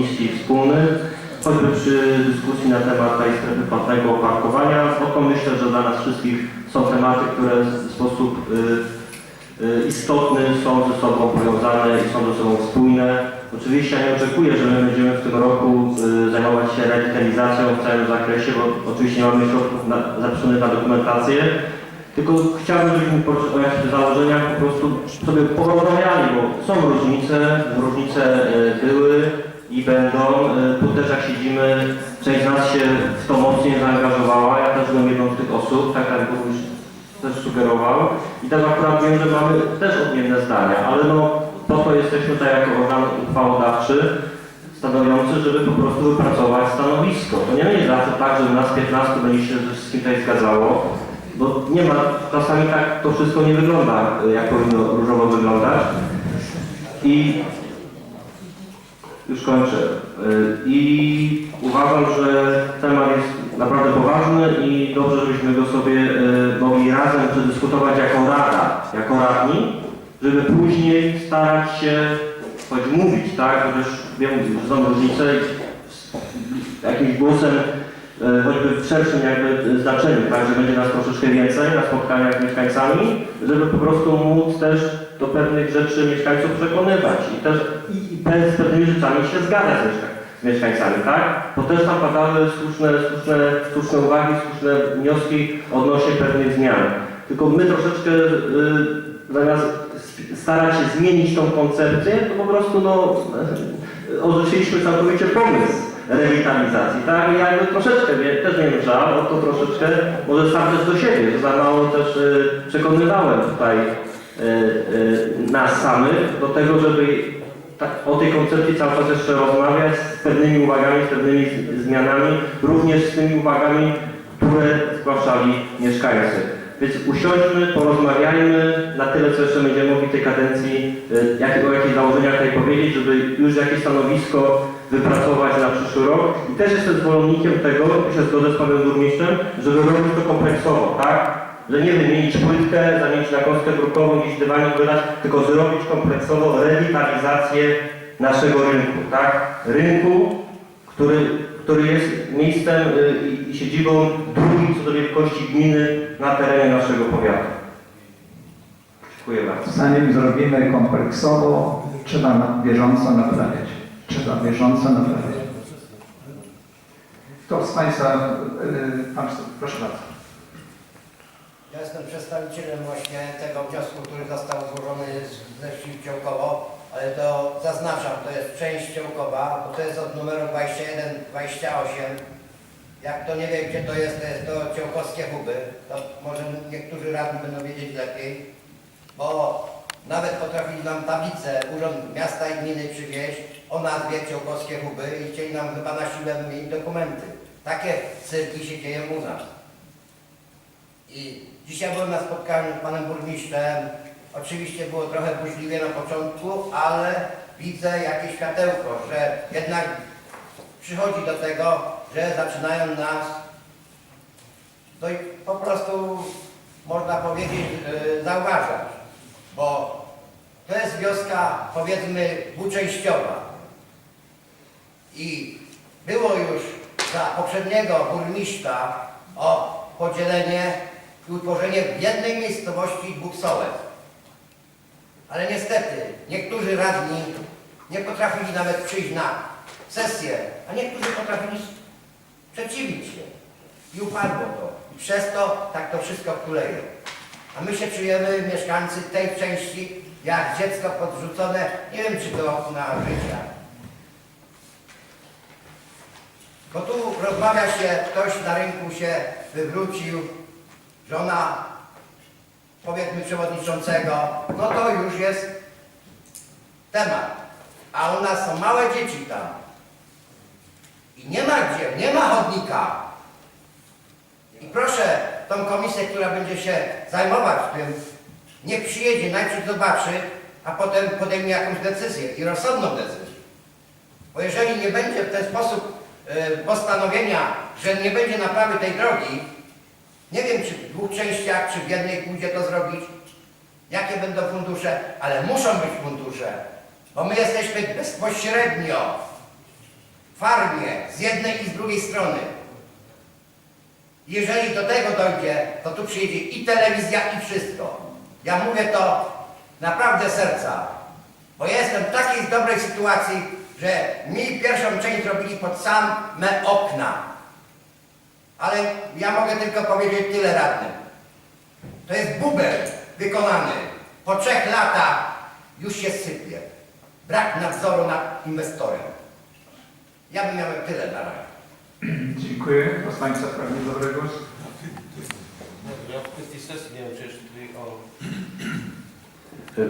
komisji wspólnych, choćby przy dyskusji na temat tej strefy płatnego oparkowania. Oto myślę, że dla nas wszystkich są tematy, które w sposób y, y, istotny są ze sobą powiązane i są ze sobą spójne. Oczywiście ja nie oczekuję, że my będziemy w tym roku y, zajmować się rewitalizacją w całym zakresie, bo oczywiście nie mamy środków na, zapisanych na dokumentację. Tylko chciałbym, żebyśmy o jakichś założeniach po prostu sobie porozmawiali, bo są różnice, różnice były i będą. Y, Tu też jak siedzimy, część z nas się w to mocniej zaangażowała. Ja też byłem jedną z tych osób, tak jak już też sugerował. I tak akurat wiem, że mamy też odmienne zdania, ale no po to jesteśmy tutaj jako organ uchwałodawczy stanowiący, żeby po prostu wypracować stanowisko. To nie będzie zawsze tak, że nas 15 będzie się ze wszystkim tutaj zgadzało, bo nie ma, czasami tak to wszystko nie wygląda, y, jak powinno różowo wyglądać. I już kończę. Y, I uważam, że temat jest naprawdę poważny i dobrze, żebyśmy go sobie y, mogli razem przedyskutować jako rada, jako radni, żeby później starać się choć mówić, tak, chociaż wiem, że są różnice jakimś głosem e, choćby w szerszym jakby znaczeniu, tak, że będzie nas troszeczkę więcej na spotkaniach z mieszkańcami, żeby po prostu móc też do pewnych rzeczy mieszkańców przekonywać i też z pewnymi rzeczami się zgadzać z, mieszka- z mieszkańcami, tak? Bo też tam padały słuszne, słuszne, słuszne uwagi, słuszne wnioski odnośnie pewnych zmian. Tylko my troszeczkę y, zamiast starać się zmienić tą koncepcję, to po prostu no, odrzuciliśmy całkowicie pomysł rewitalizacji, tak? I jakby troszeczkę, też miałem żal o to troszeczkę, może sam też do siebie, że za mało też y, przekonywałem tutaj y, y, nas samych do tego, żeby tak, o tej koncepcji cały czas jeszcze rozmawiać z pewnymi uwagami, z pewnymi zmianami, również z tymi uwagami, które zgłaszali mieszkańcy. Więc usiądźmy, porozmawiajmy na tyle, co jeszcze będziemy mogli tej kadencji, y, jakie, o jakich założeniach tutaj powiedzieć, żeby już jakieś stanowisko wypracować na przyszły rok. I też jestem zwolennikiem tego, się zgodzę z panem burmistrzem, żeby robić to kompleksowo, tak? Że nie wymienić płytkę, zamienić na kostkę drukową, gdzieś dywanik wydać, tylko zrobić kompleksowo rewitalizację naszego rynku, tak? Rynku, który, który jest miejscem y, i- i siedzibą drugim co do wielkości gminy na terenie naszego powiatu. Dziękuję bardzo. Zanim zrobimy kompleksowo, trzeba na bieżąco naprawiać. Trzeba bieżąco naprawiać. Kto z Państwa, yy, Pan, proszę bardzo. Ja jestem przedstawicielem właśnie tego wniosku, który został złożony ze wsi Ciołkowo, ale to zaznaczam, to jest część Ciołkowa, bo to jest od numeru 21-28. Jak to nie wie, gdzie to jest, to jest to Ciołkowskie Huby, to może niektórzy radni będą wiedzieć lepiej, bo nawet potrafili nam tablicę Urząd Miasta i Gminy przywieźć o nazwie Ciołkowskie Huby i chcieli nam chyba na siłę wymienić dokumenty. Takie cyrki się dzieją u nas. I dzisiaj byłem na spotkaniu z panem burmistrzem. Oczywiście było trochę burzliwie na początku, ale widzę jakieś światełko, że jednak przychodzi do tego, że zaczynają nas no i po prostu można powiedzieć yy, zauważać, bo to jest wioska powiedzmy dwuczęściowa i było już za poprzedniego burmistrza o podzielenie i utworzenie w jednej miejscowości dwóch sołec. Ale niestety niektórzy radni nie potrafili nawet przyjść na sesję, a niektórzy potrafili sprzeciwić się. I upadło to. I przez to tak to wszystko kuleje. A my się czujemy, mieszkańcy tej części, jak dziecko podrzucone, nie wiem czy to na życia. Bo tu rozmawia się, ktoś na rynku się wywrócił, żona powiedzmy przewodniczącego, no to już jest temat. A u nas są małe dzieci tam. I nie ma gdzie, nie ma chodnika. I proszę tą komisję, która będzie się zajmować tym, niech przyjedzie, najpierw zobaczy, a potem podejmie jakąś decyzję i rozsądną decyzję. Bo jeżeli nie będzie w ten sposób y, postanowienia, że nie będzie naprawy tej drogi, nie wiem czy w dwóch częściach, czy w jednej pójdzie to zrobić, jakie będą fundusze, ale muszą być fundusze, bo my jesteśmy bezpośrednio farmie z jednej i z drugiej strony. Jeżeli do tego dojdzie, to tu przyjedzie i telewizja i wszystko. Ja mówię to naprawdę serca, bo jestem w takiej dobrej sytuacji, że mi pierwszą część zrobili pod same okna. Ale ja mogę tylko powiedzieć tyle radnym. To jest bubel wykonany. Po trzech latach już się sypie. Brak nadzoru nad inwestorem. Ja bym miał tyle na razie. Dziękuję. Poslanca pragnie zabrać głos. Ja w kwestii sesji nie wiem, czy jeszcze tutaj o...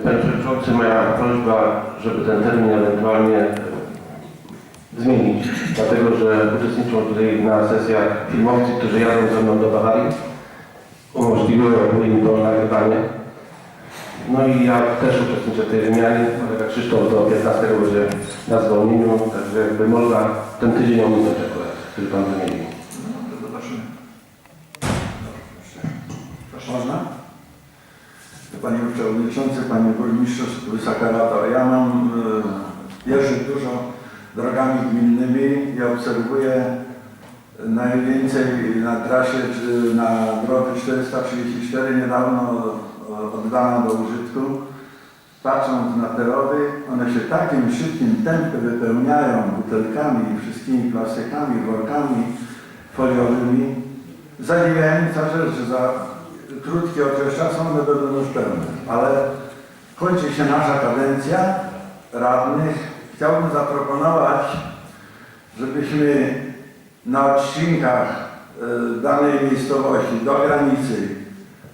Panie Przewodniczący, moja prośba, żeby ten termin ewentualnie zmienić, dlatego że uczestniczą tutaj na sesjach filmowcy, którzy jadą ze mną do Bawarii. Umożliwiło im to nagrywanie. No i ja też uczestniczę w tej wymianie. Kolega Krzysztof do 15 będzie na zwolnieniu, także jakby można ten tydzień ominąć akurat, który Pan wymienił. No, to zobaczymy. Proszę. Można? Panie Przewodniczący, Panie Burmistrzu, Wysoka Rado, ja mam, jeżdżę dużo drogami gminnymi i obserwuję najwięcej na trasie, czy na drodze 434 niedawno oddana do użytku. Patrząc na te rowy, one się takim szybkim tempem wypełniają butelkami, wszystkimi plastykami, workami foliowymi, Zadziwiająca rzecz, że za krótki okres czasu one będą już pełne, ale kończy się nasza kadencja radnych. Chciałbym zaproponować, żebyśmy na odcinkach e, danej miejscowości do granicy,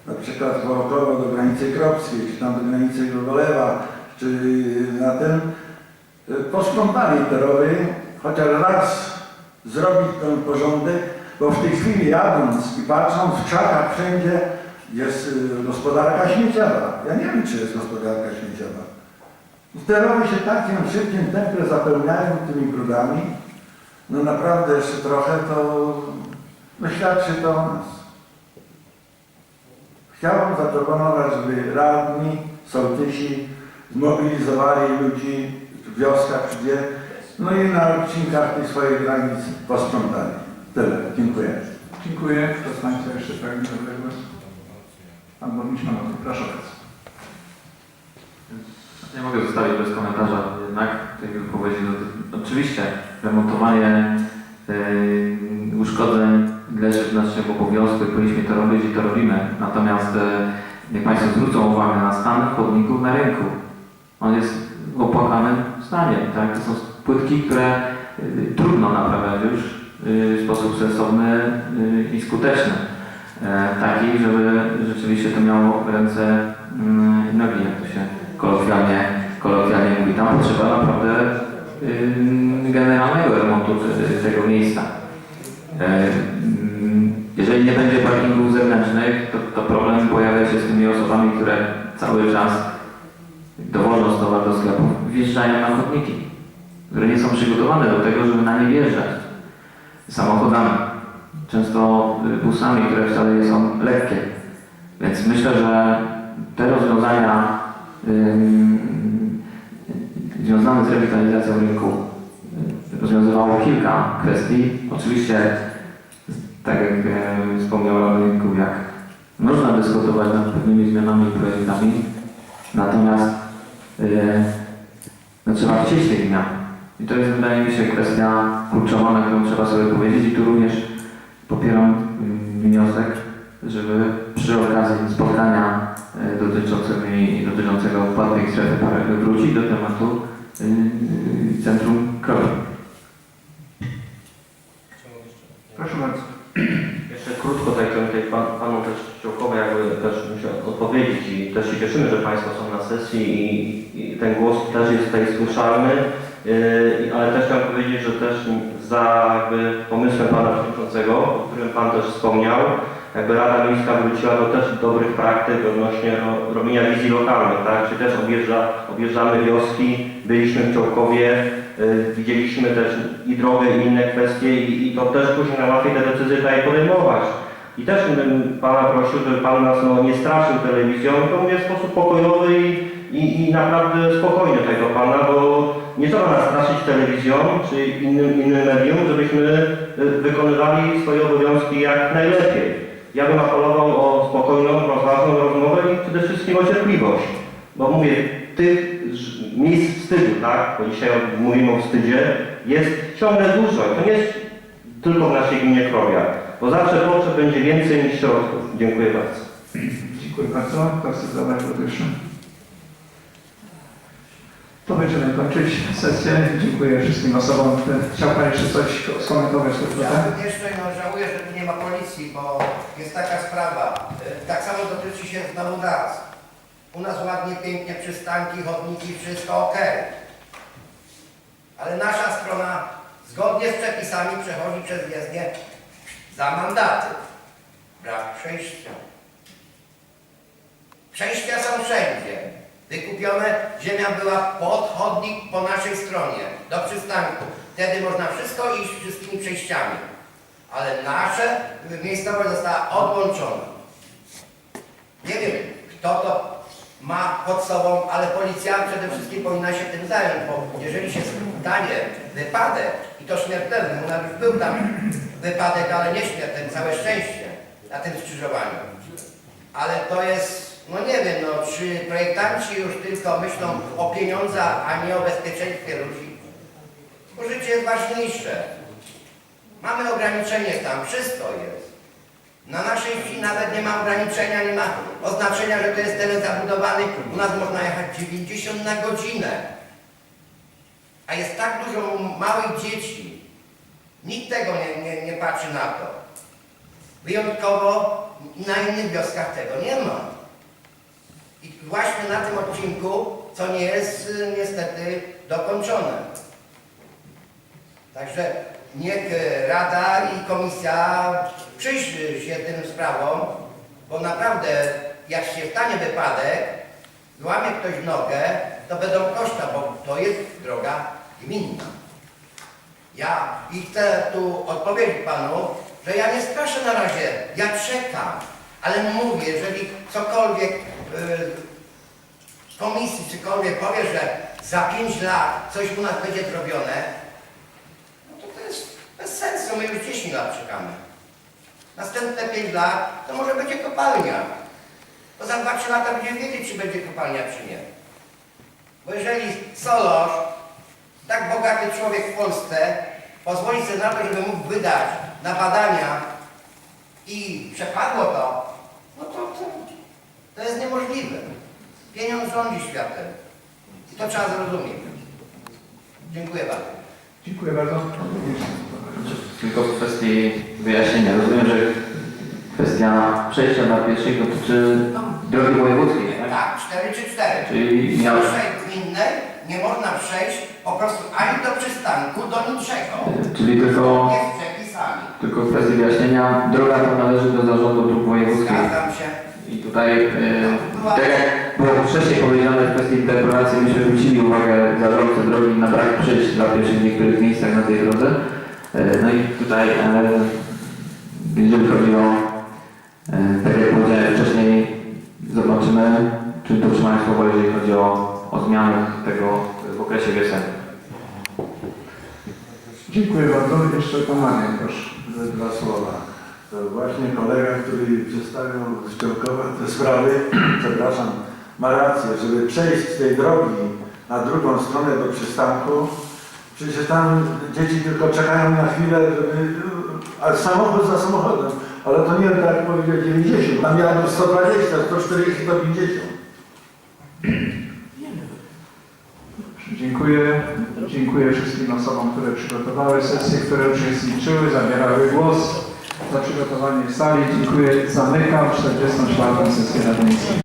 na przykład Wołokowo do granicy Kropskiej, czy tam do granicy Gogolewa, czy na tym, e, posprzątali te rowy, chociaż raz zrobić ten porządek, bo w tej chwili jadąc i patrząc w krzakach wszędzie jest y, gospodarka śmieciowa. Ja nie wiem, czy jest gospodarka śmieciowa. I te rowy się takim szybkim tempie zapełniają tymi brudami. No naprawdę jeszcze trochę to no świadczy to o nas. Chciałbym zaproponować, żeby radni, sołtysi zmobilizowali ludzi w wioskach, gdzie no i na odcinkach tej swojej granicy posprzątali. Tyle. Dziękuję. Dziękuję. Kto z Państwa jeszcze pragnie zabrać głos? Pan Burmistrz Manowy, proszę bardzo. Zostawić bez komentarza jednak tej wypowiedzi. No, oczywiście remontowanie yy, uszkodzeń leży w naszym obowiązku i powinniśmy to robić i to robimy. Natomiast e, niech Państwo zwrócą uwagę na stan chodników na rynku. On jest w opłakanym stanie. Tak? To są płytki, które y, trudno naprawiać już y, w sposób sensowny i skuteczny. E, taki, żeby rzeczywiście to miało ręce mm, i nogi, jak to się kolokwialnie, kolokwialnie mówi. Tam potrzeba naprawdę generalnego remontu te- tego miejsca. E, Jeżeli nie będzie parkingów zewnętrznych, to, to problem pojawia się z tymi osobami, które cały czas dowożąc towar do sklepów, wjeżdżają na chodniki, które nie są przygotowane do tego, żeby na nie wjeżdżać samochodami, często y, busami, które wcale nie są lekkie. Więc myślę, że te rozwiązania związane z rewitalizacją rynku y, rozwiązywało kilka kwestii. Oczywiście, tak jak e, wspomniał Kubiak, można dyskutować nad pewnymi zmianami i projektami, natomiast y, no, trzeba chcieć tych zmian. I to jest, wydaje mi się, kwestia kluczowa, na którą trzeba sobie powiedzieć. I tu również popieram mm, wniosek, żeby przy okazji spotkania dotyczącego płatnej strefy wrócić do tematu centrum Kroki. Proszę bardzo. Jeszcze krótko tak tutaj pan, Panu też Ciołkowi jakby też odpowiedzieć i też się cieszymy, że Państwo są na sesji i, i ten głos też jest tutaj słyszalny, yy, ale też chciałem powiedzieć, że też za jakby pomysłem Pana Przewodniczącego, o którym Pan też wspomniał, jakby Rada Miejska wróciła do też dobrych praktyk odnośnie ro, robienia wizji lokalnych, tak? Czy też objeżdża, objeżdżamy wioski, byliśmy w Ciołkowie, y, widzieliśmy też i drogę i inne kwestie i, i to też później nam łatwiej te decyzje tutaj podejmować. I też bym Pana prosił, żeby Pan nas no, nie straszył telewizją, to mówię w sposób pokojowy i, i, i naprawdę spokojnie tego pana, bo nie trzeba nas straszyć telewizją czy innym, innym medium, żebyśmy y, wykonywali swoje obowiązki jak najlepiej. Ja bym apelował o spokojną, rozważną rozmowę i przede wszystkim o cierpliwość. Bo mówię, tych miejsc wstydu, tak? Bo dzisiaj mówimy o wstydzie, jest ciągle dużo. To nie jest tylko w naszej gminie Krowia, bo zawsze potrzeb będzie więcej niż środków. Dziękuję bardzo. Dziękuję bardzo. Chce zadać jeszcze? To będziemy kończyć sesję. Dziękuję wszystkim osobom. Chciał Pan jeszcze coś skomentować? Ja jeszcze no, żałuję, że tu nie ma policji, bo jest taka sprawa. Y, Tak samo dotyczy się znowu nas. U nas ładnie, pięknie przystanki, chodniki, wszystko ok. Ale nasza strona zgodnie z przepisami przechodzi przez jezdnię za mandaty. Brak przejścia. Przejścia są wszędzie. Wykupione, ziemia była pod chodnik po naszej stronie, do przystanku. Wtedy można wszystko iść wszystkimi przejściami. Ale nasze miejscowość została odłączona. Nie wiem, kto to ma pod sobą, ale policja przede wszystkim powinna się tym zająć, bo jeżeli się stanie wypadek, i to śmiertelny, u nas już był tam wypadek, ale nie śmiertelny, całe szczęście na tym skrzyżowaniu. Ale to jest, no nie wiem, no, czy projektanci już tylko myślą o pieniądzach, a nie o bezpieczeństwie ludzi? Bo życie jest ważniejsze. Mamy ograniczenie tam, wszystko jest. Na naszej wsi nawet nie ma ograniczenia, nie ma oznaczenia, że to jest teren zabudowany. U nas można jechać 90 na godzinę. A jest tak dużo małych dzieci. Nikt tego nie, nie, nie patrzy na to. Wyjątkowo na innych wioskach tego nie ma. I właśnie na tym odcinku, co nie jest y, niestety dokończone. Także niech e, Rada i Komisja przyjrzy się tym sprawom, bo naprawdę jak się stanie wypadek, złamie ktoś nogę, to będą koszta, bo to jest droga gminna. Ja i chcę tu odpowiedzieć Panu, że ja nie straszę na razie, ja czekam, ale mówię, jeżeli cokolwiek komisji czykolwiek powie, że za 5 lat coś u nas będzie zrobione, no to to jest bez sensu, my już 10 lat czekamy. Następne 5 lat to może będzie kopalnia. To za 2-3 lata będziemy wiedzieć, czy będzie kopalnia, czy nie. Bo jeżeli Solosz, tak bogaty człowiek w Polsce, pozwoli sobie na to, żeby mógł wydać na badania i przepadło to, to jest niemożliwe. Pieniądz rządzi światem. I to trzeba zrozumieć. Dziękuję bardzo. Dziękuję bardzo. Tylko w kwestii wyjaśnienia. Rozumiem, że kwestia przejścia na pieszych dotyczy drogi wojewódzkiej, tak? Tak, 4 czy 4. Czyli Z miał, naszej gminnej nie można przejść po prostu ani do przystanku, do niczego. czyli tylko, Nie z przepisami. tylko w kwestii wyjaśnienia, droga ta należy do zarządu dróg wojewódzkich. Zgadzam się. I tutaj, e, tak jak było wcześniej powiedziane w kwestii interpelacji, myśmy zwrócili uwagę zarządcy drogi na brak przejść dla pieszych w niektórych miejscach na tej drodze. E, no i tutaj, e, jeżeli chodzi o, e, tak jak powiedziałem wcześniej, zobaczymy, czy dotrzymają słowa, jeżeli chodzi o, o zmiany tego w okresie wiosennym. Dziękuję bardzo. Jeszcze Pan Marian, proszę. Dwa słowa. To właśnie kolega, który przedstawił z Ciąkowa te sprawy, przepraszam, ma rację, żeby przejść z tej drogi na drugą stronę do przystanku, przecież tam dzieci tylko czekają na chwilę, żeby, ale samochód za samochodem, ale to nie tak jak powiedział 90, tam jadą 120, 140, 150. Dziękuję. Dziękuję wszystkim osobom, które przygotowały sesję, które uczestniczyły, zabierały głos za przygotowanie sali. Dziękuję. Zamykam 44. sesję Miejskiej.